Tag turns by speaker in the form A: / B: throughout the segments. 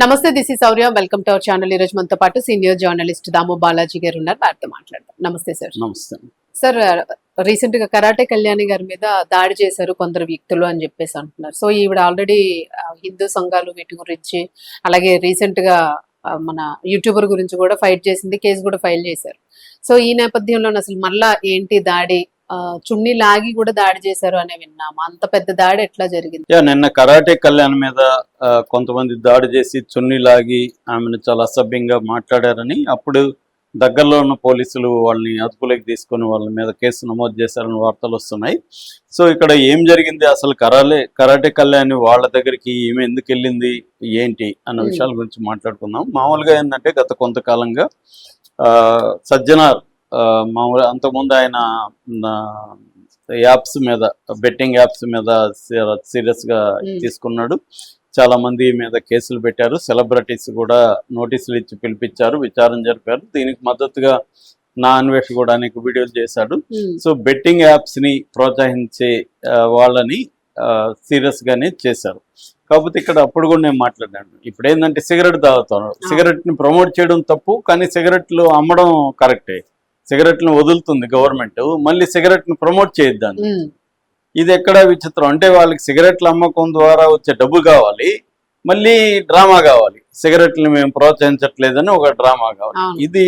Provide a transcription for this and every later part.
A: నమస్తే this is Sourya welcome to our channel ఈ రోజు మనతో పాటు సీనియర్ జర్నలిస్ట్ దాము బాలాజీ గారు ఉన్నారు. వారితో మాట్లాడదాం. నమస్తే సార్
B: నమస్తే.
A: సార్ రీసెంట్గా కరాటే కళ్యాణి గారి మీద దాడి చేశారు కొందరు వ్యక్తులు అని చెప్పేసి అంటున్నారు. సో ఈవిడ ఆల్రెడీ హిందూ సంఘాలు వీటి గురించి అలాగే రీసెంట్గా మన యూట్యూబర్ గురించి కూడా ఫైట్ చేసింది కేసు కూడా ఫైల్ చేశారు. సో ఈ నేపథ్యంలో అసలు మళ్ళా ఏంటి దాడి? చున్నీ లాగి కూడా దాడి చేశారు అని విన్నాము. అంత పెద్ద దాడి ఎట్లా జరిగింది?
B: నిన్న కరాటే కళ్యాణ్ మీద కొంతమంది దాడి చేసి చున్ని లాగి ఆమెను చాలా అసభ్యంగా మాట్లాడారని అప్పుడు దగ్గరలో ఉన్న పోలీసులు వాళ్ళని అదుపులోకి తీసుకొని వాళ్ళ మీద కేసు నమోదు చేశారని వార్తలు వస్తున్నాయి. సో ఇక్కడ ఏం జరిగింది? అసలు కరాలే కరాటే కళ్యాణ్ వాళ్ళ దగ్గరికి ఈమె ఎందుకు వెళ్ళింది? ఏంటి? అన్న. విషయాల గురించి మాట్లాడుకుందాం. మామూలుగా ఏంటంటే గత కొంతకాలంగా ఆ, సజ్జనార్ మామూలు అంతకుముందు ఆయన యాప్స్ మీద బెట్టింగ్ యాప్స్ మీద సీరియస్గా
A: Hmm.
B: తీసుకున్నాడు. చాలా మంది మీద కేసులు పెట్టారు. సెలబ్రిటీస్ కూడా నోటీసులు ఇచ్చి పిలిపించారు విచారణ జరిపారు. దీనికి మద్దతుగా నా అన్వేష్ కూడా అనేక వీడియోలు చేశాడు. సో బెట్టింగ్ యాప్స్ని ప్రోత్సహించే వాళ్ళని సీరియస్ గానే చేశారు. కాకపోతే ఇక్కడ అప్పుడు కూడా నేను మాట్లాడాను. ఇప్పుడు ఏంటంటే సిగరెట్ తాగుతాను. సిగరెట్ని ప్రమోట్ చేయడం తప్పు కానీ సిగరెట్లు అమ్మడం కరెక్టే. సిగరెట్లను వదులుతుంది గవర్నమెంట్. మళ్ళీ సిగరెట్ని ప్రమోట్ చేయొద్దాన్ని ఇది ఎక్కడ విచిత్రం. అంటే వాళ్ళకి సిగరెట్ల అమ్మకం ద్వారా వచ్చే డబ్బు కావాలి. మళ్ళీ డ్రామా కావాలి. సిగరెట్లు మేము ప్రోత్సహించట్లేదని ఒక డ్రామా కావాలి. ఇది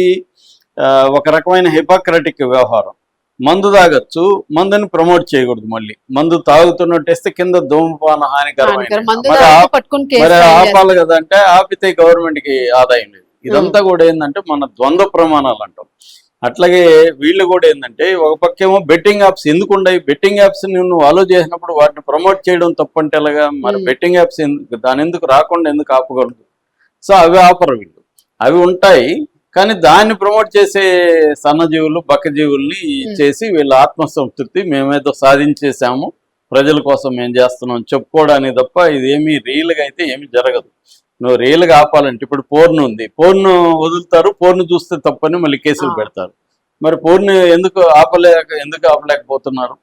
B: ఒక రకమైన హిపోక్రటిక్ వ్యవహారం. మందు తాగొచ్చు. మందుని ప్రమోట్ చేయకూడదు మళ్ళీ. మందు తాగుతున్నట్టేస్తే కింద ధూమపాన హానికరమైన మరి. ఆపాలి కదా అంటే ఆపితే గవర్నమెంట్కి ఆదాయం లేదు. ఇదంతా కూడా ఏంటంటే మన ద్వంద్వ ప్రమాణాలు అంటాం. అట్లాగే వీళ్ళు కూడా ఏంటంటే ఒక పక్కేమో బెట్టింగ్ యాప్స్ ఎందుకు ఉన్నాయి బెట్టింగ్ యాప్స్ నువ్వు అలో చేసినప్పుడు వాటిని ప్రమోట్ చేయడం తప్పంటే ఎలాగా? మరి. బెట్టింగ్ యాప్స్ ఎందుకు దాని ఎందుకు రాకుండా ఎందుకు ఆపకూడదు సో అవి ఆపరు వీళ్ళు. అవి ఉంటాయి కానీ దాన్ని ప్రమోట్ చేసే సన్నజీవులు బక్కజీవుల్ని. చేసి వీళ్ళ ఆత్మసంతృప్తి మేమేదో సాధించేసాము ప్రజల కోసం మేము చేస్తున్నాం చెప్పుకోవడానికి తప్ప ఇదేమీ రియల్గా అయితే ఏమీ జరగదు. నువ్వు రియల్గా ఆపాలంటే ఇప్పుడు పోర్ను ఉంది. పోర్ను వదులుతారు పోర్ను చూస్తే తప్పని మళ్ళీ కేసులు. పెడతారు. మరి పోర్ను ఎందుకు ఆపలేక ఎందుకు ఆపలేకపోతున్నారు?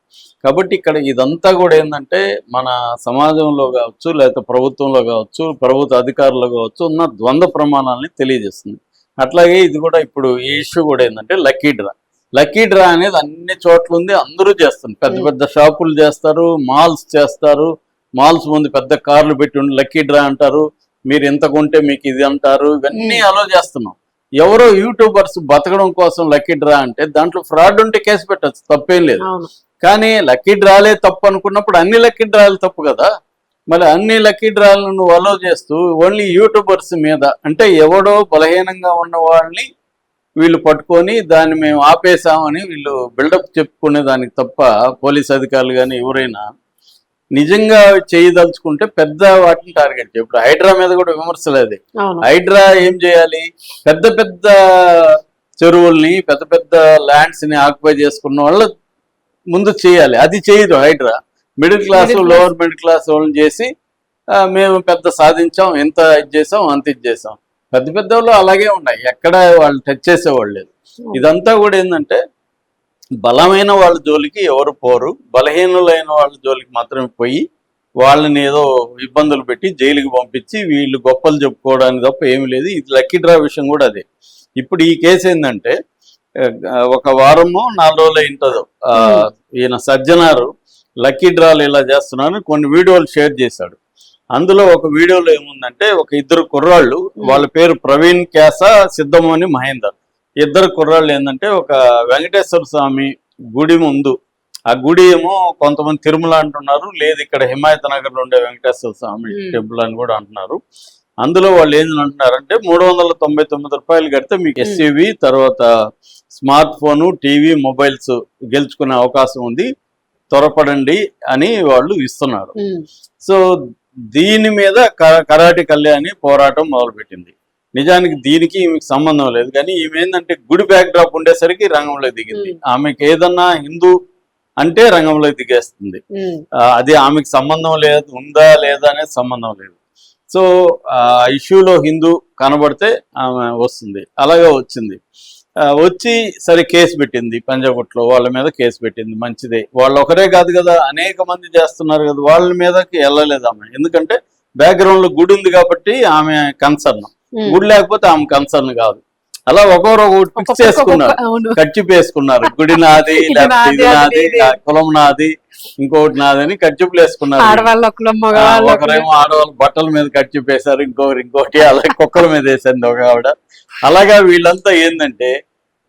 B: కాబట్టి ఇక్కడ ఇదంతా కూడా ఏంటంటే మన సమాజంలో కావచ్చు లేకపోతే ప్రభుత్వంలో కావచ్చు ప్రభుత్వ అధికారులు కావచ్చు ఉన్న ద్వంద్వ ప్రమాణాలని తెలియజేస్తుంది. అట్లాగే ఇది కూడా ఇప్పుడు ఈ ఇష్యూ కూడా ఏంటంటే లక్కీ డ్రా లక్కీ డ్రా అనేది అన్ని చోట్ల ఉంది అందరూ చేస్తారు పెద్ద. పెద్ద షాపులు చేస్తారు మాల్స్ చేస్తారు. మాల్స్ ముందు పెద్ద కార్లు పెట్టి ఉండి లక్కీ డ్రా అంటారు. మీరు ఎంత కొంటే మీకు ఇది అంటారు? ఇవన్నీ. అలో చేస్తున్నాం. ఎవరో యూట్యూబర్స్ బతకడం కోసం లక్కీ డ్రా అంటే దాంట్లో ఫ్రాడ్ ఉంటే కేసు పెట్టచ్చు తప్పేం లేదు. కానీ లక్కీ డ్రాలే తప్పు అనుకున్నప్పుడు అన్ని లక్కీ డ్రాలు తప్పు కదా? మరి అన్ని లక్కీ డ్రాలను నువ్వు అలో చేస్తూ ఓన్లీ యూట్యూబర్స్ మీద అంటే ఎవడో బలహీనంగా ఉన్న వాళ్ళని వీళ్ళు పట్టుకొని దాన్ని మేము ఆపేసామని వీళ్ళు బిల్డప్ చెప్పుకునే దానికి తప్ప పోలీస్ అధికారులు కానీ ఎవరైనా నిజంగా చేయదలుచుకుంటే పెద్ద వాటిని టార్గెట్ చేయ- ఇప్పుడు హైడ్రా మీద కూడా విమర్శలు అది హైడ్రా ఏం చేయాలి? పెద్ద పెద్ద చెరువుల్ని పెద్ద పెద్ద ల్యాండ్స్ని ఆక్యుపై చేసుకున్న వాళ్ళు ముందు చేయాలి. అది చేయదు Hydraa. Middle class. Lower middle class వాళ్ళని చేసి మేము పెద్ద సాధించాం ఎంత ఇది చేసాం అంత ఇది చేసాం. పెద్ద పెద్ద వాళ్ళు అలాగే ఉన్నాయి. ఎక్కడ వాళ్ళు టచ్ చేసేవాళ్ళు లేదు. ఇదంతా కూడా ఏంటంటే బలమైన వాళ్ళ జోలికి ఎవరు పోరు బలహీనులైన వాళ్ళ జోలికి మాత్రమే పోయి వాళ్ళని ఏదో ఇబ్బందులు పెట్టి జైలుకి పంపించి వీళ్ళు గొప్పలు చెప్పుకోవడానికి తప్ప ఏమీ లేదు. ఇది లక్కీ డ్రా విషయం కూడా అదే. ఇప్పుడు ఈ కేసు ఏంటంటే ఒక వారము నాలుగు రోజులు అయింటుందో ఆ, ఈయన సజ్జనారు లక్కీ డ్రాలు ఇలా చేస్తున్నారని కొన్ని వీడియోలు షేర్ చేశాడు. అందులో ఒక వీడియోలో ఏముందంటే ఒక ఇద్దరు కుర్రాళ్ళు వాళ్ళ పేరు ప్రవీణ్ క్యాస సిద్ధమోని మహేందర్. ఇద్దరు కుర్రాళ్ళు ఏంటంటే ఒక వెంకటేశ్వర స్వామి గుడి ముందు. ఆ గుడి ఏమో కొంతమంది తిరుమల అంటున్నారు లేదు ఇక్కడ హిమాయత్ నగర్ ఉండే వెంకటేశ్వర స్వామి. టెంపుల్ అని కూడా అంటున్నారు. అందులో వాళ్ళు ఏం అంటున్నారంటే మూడు వందల తొంభై తొమ్మిది రూపాయలు కడితే మీకు. ఎస్యూవి తర్వాత స్మార్ట్ ఫోను టీవీ మొబైల్స్ గెలుచుకునే అవకాశం ఉంది త్వరపడండి అని వాళ్ళు ఇస్తున్నారు. సో దీని మీద కరాటి కళ్యాణి పోరాటం మొదలుపెట్టింది. నిజానికి దీనికి ఈమెకి సంబంధం లేదు. కానీ ఈమె ఏంటంటే గుడి బ్యాక్ డ్రాప్ ఉండేసరికి రంగంలో దిగింది. ఆమెకి ఏదన్నా హిందూ అంటే రంగంలో దిగేస్తుంది. అది ఆమెకి సంబంధం లేదు ఉందా లేదా అనేది సంబంధం లేదు. సో ఆ ఇష్యూలో హిందూ కనబడితే ఆమె వస్తుంది. అలాగే వచ్చింది. వచ్చి సరే కేసు పెట్టింది. పంజాగుట్లో వాళ్ళ మీద కేసు పెట్టింది. మంచిదే. వాళ్ళు ఒకరే కాదు కదా అనేక మంది చేస్తున్నారు కదా వాళ్ళ మీదకి వెళ్ళలేదు ఆమె. ఎందుకంటే బ్యాక్గ్రౌండ్లో గుడి ఉంది కాబట్టి ఆమె కన్సర్న్. గుడి లేకపోతే ఆమె కన్సర్న్ కాదు. అలా ఒకరు ఒకటి ఫిక్స్ చేసుకున్నారు. ఖర్చు వేసుకున్నారు గుడి నాది
A: ఇది నాది,
B: కులం నాది ఇంకొకటి నాది అని వేసుకున్నారు
A: మగవాళ్ళు ఒకళ్ళు.
B: ఒకరేమో ఆడవాళ్ళు బట్టల మీద ఖర్చు వేశారు ఇంకొకరు ఇంకోటి అలాగే కుక్కల మీద వేసింది ఒక ఆవిడ. అలాగా వీళ్ళంతా ఏంటంటే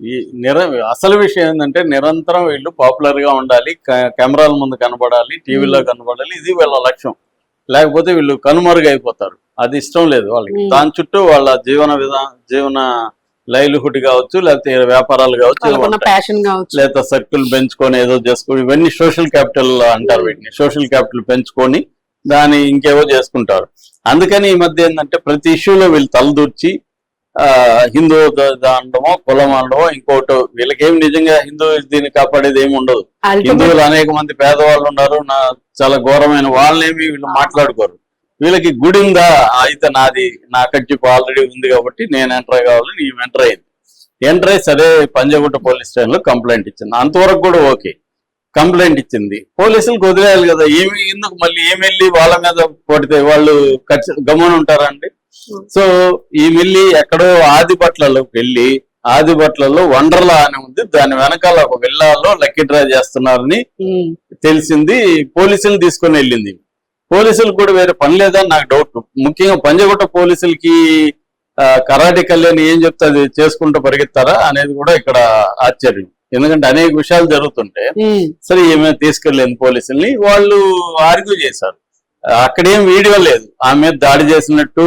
B: ఈ నిర అసలు విషయం ఏంటంటే నిరంతరం వీళ్ళు పాపులర్గా ఉండాలి కెమెరాల ముందు కనబడాలి టీవీలో కనబడాలి ఇది వీళ్ళ లక్ష్యం. లేకపోతే వీళ్ళు కనుమరుగైపోతారు అది ఇష్టం లేదు వాళ్ళకి. దాని చుట్టూ వాళ్ళ జీవన విధా జీవన లైవ్లీహుడ్ కావచ్చు లేకపోతే వ్యాపారాలు కావచ్చు లేదా సర్కిల్ పెంచుకొని ఏదో చేసుకొని ఇవన్నీ సోషల్ క్యాపిటల్ అంటారు వీటిని. సోషల్ క్యాపిటల్ పెంచుకొని దాని ఇంకేవో చేసుకుంటారు. అందుకని ఈ మధ్య ఏంటంటే ప్రతి ఇష్యూలో వీళ్ళు తలదూర్చి హిందూ అనడమో కులం అనడమో ఇంకోటి వీళ్ళకేం నిజంగా హిందూ దీన్ని కాపాడేది ఏమి ఉండదు. హిందువులు అనేక మంది పేదవాళ్ళు ఉన్నారు నా చాలా ఘోరమైన వాళ్ళనేమి వీళ్ళు మాట్లాడుకోరు. వీళ్ళకి గుడి ఉందా అయితే నాది నా కట్టిపు ఆల్రెడీ ఉంది కాబట్టి నేను ఎంటర్ కావాలి నీ ఎంటర్ అయింది ఎంటర్ అయ్యి సరే పంజగుట్ట పోలీస్ స్టేషన్లో కంప్లైంట్ ఇచ్చింది. అంతవరకు కూడా ఓకే. కంప్లైంట్ ఇచ్చింది. పోలీసులకు వదిలేయాలి కదా ఏమి ఎందుకు మళ్ళీ ఏమి వెళ్ళి వాళ్ళ మీద కొడితే వాళ్ళు గమ్మున ఉంటారండి సో ఈ మిల్లి ఎక్కడో ఆదిపట్లలోకి వెళ్ళి ఆదిపట్లలో వండర్లా అని ఉంది. దాని వెనకాల ఒక విల్లాలో లక్కీ డ్రా చేస్తున్నారని. తెలిసింది. పోలీసులు తీసుకొని వెళ్ళింది. పోలీసులు కూడా వేరే పని లేదా అని నాకు డౌట్ ముఖ్యంగా పంజగుట్ట పోలీసులకి కరాటే కళ్యాణ్ ఏం చెప్తే అది చేసుకుంటూ పరిగెత్తారా అనేది కూడా ఇక్కడ ఆశ్చర్యం. ఎందుకంటే అనేక విషయాలు జరుగుతుంటే. సరే ఏమైనా తీసుకెళ్ళింది పోలీసుల్ని వాళ్ళు ఆర్గ్యూ చేశారు. అక్కడేం వీడియో లేదు. ఆమె మీద దాడి చేసినట్టు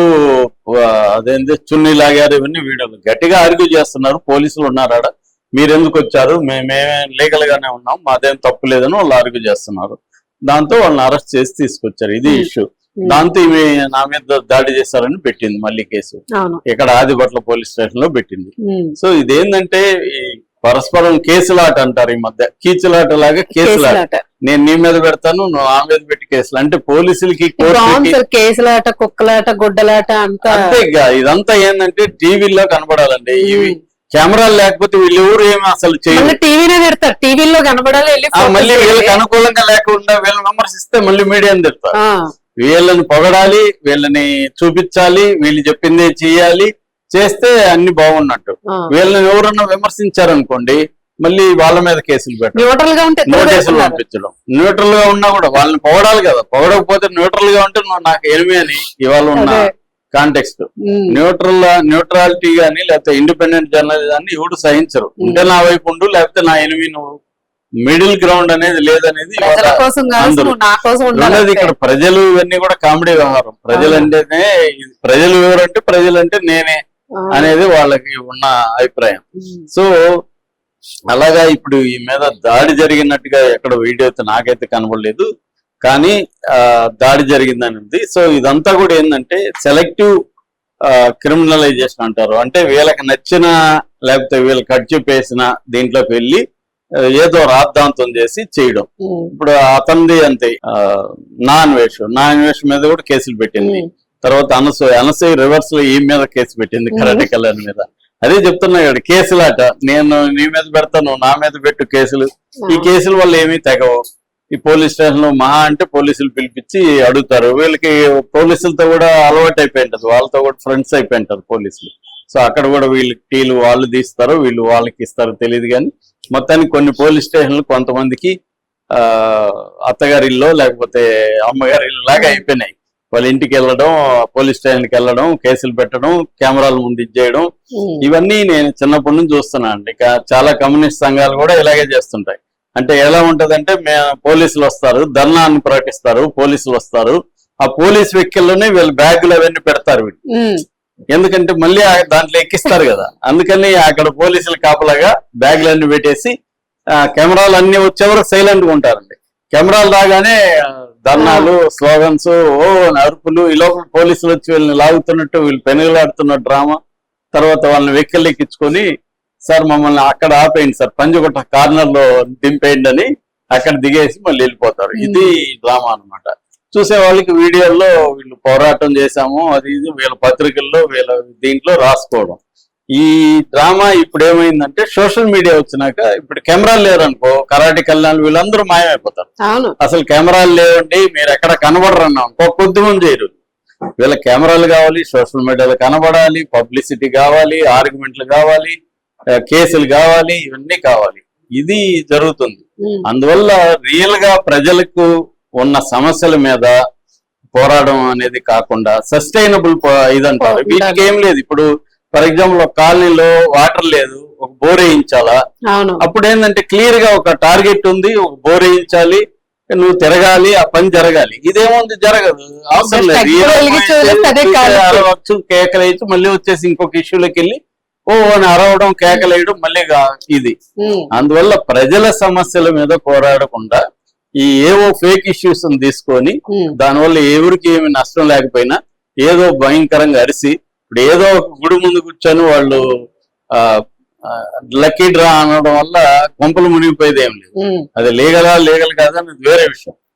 B: ఆ, అదేంటి చున్నీ లాగారు ఇవన్నీ వీడియోలు గట్టిగా ఆర్గ్యూ చేస్తున్నారు. పోలీసులు ఉన్నారు ఆడ. మీరెందుకు వచ్చారు? మేమే లీగల్ గానే ఉన్నాం. మాదేం తప్పు లేదని వాళ్ళు ఆర్గ్యూ చేస్తున్నారు. దాంతో వాళ్ళని అరెస్ట్ చేసి తీసుకొచ్చారు. ఇది. ఇష్యూ. దాంతో ఈమె నా మీద దాడి చేశారని పెట్టింది మళ్ళీ కేసు. ఇక్కడ ఆదిపట్ల పోలీస్ స్టేషన్లో పెట్టింది. సో ఇదేంటంటే పరస్పరం కేసులాట అంటారు ఈ మధ్య. కీచులాట లాగా కేసులాట. నేను నీ మీద పెడతాను నువ్వు ఆ మీద పెట్టి కేసులు అంటే పోలీసులకి
A: కేసులాట కుక్కలాట గుడ్డలాట అంతా.
B: అంతే ఇక ఇదంతా ఏంటంటే టీవీలో కనబడాలండి. ఇవి కెమెరాలు లేకపోతే వీళ్ళు ఎవరు ఏమి అసలు చేయరు.
A: టీవీనే పెడతారు. టీవీలో కనబడాలి
B: మళ్ళీ వీళ్ళకి. అనుకూలంగా లేకుండా వీళ్ళని విమర్శిస్తే మళ్ళీ మీడియాని తిడతారు. వీళ్ళని పొగడాలి వీళ్ళని చూపించాలి వీళ్ళు చెప్పిందే చేయాలి. చేస్తే అన్ని బాగున్నట్టు. వీళ్ళని ఎవరన్నా విమర్శించారనుకోండి మళ్ళీ వాళ్ళ మీద కేసులు పెట్టడం
A: న్యూట్రల్గా ఉంటే ఎక్కువ
B: నోటీసులు. పంపించడం న్యూట్రల్గా ఉన్నా కూడా వాళ్ళని పొగడాలి కదా పొగడకపోతే న్యూట్రల్గా ఉంటే నువ్వు నాకు ఎనిమి అని ఇవాళ ఉన్న. కాంటెక్స్ట్. న్యూట్రల్ న్యూట్రాలిటీ గానీ లేకపోతే ఇండిపెండెంట్ జర్నలిజాన్ని ఎవడు సహించరు ఉంటే నా వైపు ఉండు లేకపోతే నా ఎనిమి నువ్వు మిడిల్ గ్రౌండ్ అనేది లేదనేది రెండోది. ఇక్కడ ప్రజలు ఇవన్నీ కూడా కామెడీ వ్యవహారం ప్రజలు అంటేనే ఇది ప్రజలు ఎవరంటే ప్రజలంటే నేనే. అనేది వాళ్ళకి ఉన్న అభిప్రాయం. సో అలాగా ఇప్పుడు ఈ మీద దాడి జరిగినట్టుగా ఎక్కడ వీడియో అయితే నాకైతే కనబడలేదు. కానీ ఆ, దాడి జరిగిందని ఉంది. సో ఇదంతా కూడా ఏంటంటే సెలెక్టివ్ క్రిమినలైజేషన్ అంటారు. అంటే వీళ్ళకి నచ్చిన లేకపోతే వీళ్ళకి ఖర్చు పేసిన దీంట్లోకి వెళ్ళి ఏదో రాద్ధాంతం చేసి చేయడం. ఇప్పుడు అతనిది అంతే. నాన్ వేష్ నాన్ వేష్ మీద కూడా కేసులు పెట్టింది. తర్వాత అనసూయ అనసూయ రివర్స్లో ఈ మీద కేసు పెట్టింది కరాటే కళ్యాణ్ మీద. అదే చెప్తున్నా ఇక్కడ కేసులాట. నేను నీ మీద పెడతాను నా మీద పెట్టు కేసులు. ఈ కేసుల వల్ల ఏమీ తెగవు. ఈ పోలీస్ స్టేషన్లో మహా అంటే పోలీసులు పిలిపించి అడుగుతారు. వీళ్ళకి పోలీసులతో కూడా అలవాటు అయిపోయి ఉంటది వాళ్ళతో కూడా ఫ్రెండ్స్ అయిపోయి ఉంటారు పోలీసులు. సో అక్కడ కూడా వీళ్ళకి టీలు వాళ్ళు తీస్తారు వీళ్ళు వాళ్ళకి ఇస్తారు తెలియదు కానీ. మొత్తానికి కొన్ని పోలీస్ స్టేషన్లు కొంతమందికి ఆ అత్తగారి ఇల్లు లేకపోతే అమ్మగారి ఇల్లు లాగా అయిపోయినాయి. వాళ్ళ ఇంటికి వెళ్ళడం పోలీస్ స్టేషన్కి వెళ్ళడం కేసులు పెట్టడం కెమెరాల ముందు ఇచ్చేయడం. ఇవన్నీ నేను చిన్నప్పటి నుంచి చూస్తున్నాను అండి. ఇక చాలా కమ్యూనిస్ట్ సంఘాలు కూడా ఇలాగే చేస్తుంటాయి. అంటే ఎలా ఉంటదంటే మే పోలీసులు వస్తారు ధర్నాన్ని ప్రకటిస్తారు పోలీసులు వస్తారు. ఆ పోలీస్ వెహికల్లోనే వీళ్ళ బ్యాగులు అవన్నీ పెడతారు వీళ్ళు. ఎందుకంటే మళ్ళీ దాంట్లో ఎక్కిస్తారు కదా. అందుకని అక్కడ పోలీసులు కాపలాగా బ్యాగులన్నీ పెట్టేసి కెమెరాలు అన్ని వచ్చేవరకు సైలెంట్గా ఉంటారండి. కెమెరాలు రాగానే ధర్నాలు స్లోగన్స్ ఓ అరుపులు ఈ లోపల పోలీసులు వచ్చి వీళ్ళని లాగుతున్నట్టు వీళ్ళు పెనుగులాడుతున్న డ్రామా. తర్వాత వాళ్ళని వెహికల్ ఎక్కించుకొని సార్ మమ్మల్ని అక్కడ ఆపేయండి సార్ పంజగుట్ట కార్నర్లో దింపేయండి అని అక్కడ దిగేసి మళ్ళీ వెళ్ళిపోతారు. ఇది డ్రామా అన్నమాట. చూసే వాళ్ళకి వీడియోల్లో వీళ్ళు పోరాటం చేశాము అది ఇది వీళ్ళ పత్రికల్లో వీళ్ళ దీంట్లో రాసుకోవడం. ఈ డ్రామా ఇప్పుడు ఏమైందంటే సోషల్ మీడియా వచ్చినాక ఇప్పుడు కెమెరాలు లేరనుకో కరాటి కళ్యాణ్ వీళ్ళందరూ మాయమైపోతారు. అసలు కెమెరాలు లేవండి మీరు ఎక్కడ కనబడరు అన్నాం ఇంకో కొద్ది మంది చేయరు. వీళ్ళ కెమెరాలు కావాలి సోషల్ మీడియాలో కనబడాలి పబ్లిసిటీ కావాలి ఆర్గ్యుమెంట్లు కావాలి కేసులు కావాలి ఇవన్నీ కావాలి. ఇది జరుగుతుంది. అందువల్ల రియల్గా ప్రజలకు ఉన్న సమస్యల మీద పోరాడడం అనేది కాకుండా సస్టైనబుల్ ఇదంటారు. వీటికి ఏం లేదు. ఇప్పుడు ఫర్ ఎగ్జాంపుల్ ఒక కాలనీలో వాటర్ లేదు ఒక బోర్ వేయించాలా?
A: అవును.
B: అప్పుడు ఏంటంటే క్లియర్గా ఒక టార్గెట్ ఉంది ఒక బోర్ వేయించాలి నువ్వు తిరగాలి ఆ పని జరగాలి. ఇదేముంది జరగదు. అవసరం లేదు. కేకలేయచ్చు మళ్ళీ వచ్చేసి ఇంకొక ఇష్యూలోకి వెళ్ళి ఓ అని అరవడం కేకలేయడం మళ్ళీ ఇది. అందువల్ల ప్రజల సమస్యల మీద పోరాడకుండా ఈ ఏవో ఫేక్ ఇష్యూస్ తీసుకొని దానివల్ల ఎవరికి ఏమి నష్టం లేకపోయినా ఏదో భయంకరంగా అరిసి ఇప్పుడు ఏదో ఒక గుడి ముందు కూర్చొని వాళ్ళు లక్కీ డ్రా అనడం వల్ల కొంపలు మునిగిపోయేది ఏం లేదు. అది లీగలా లీగల్ కాదా అనేది వేరే విషయం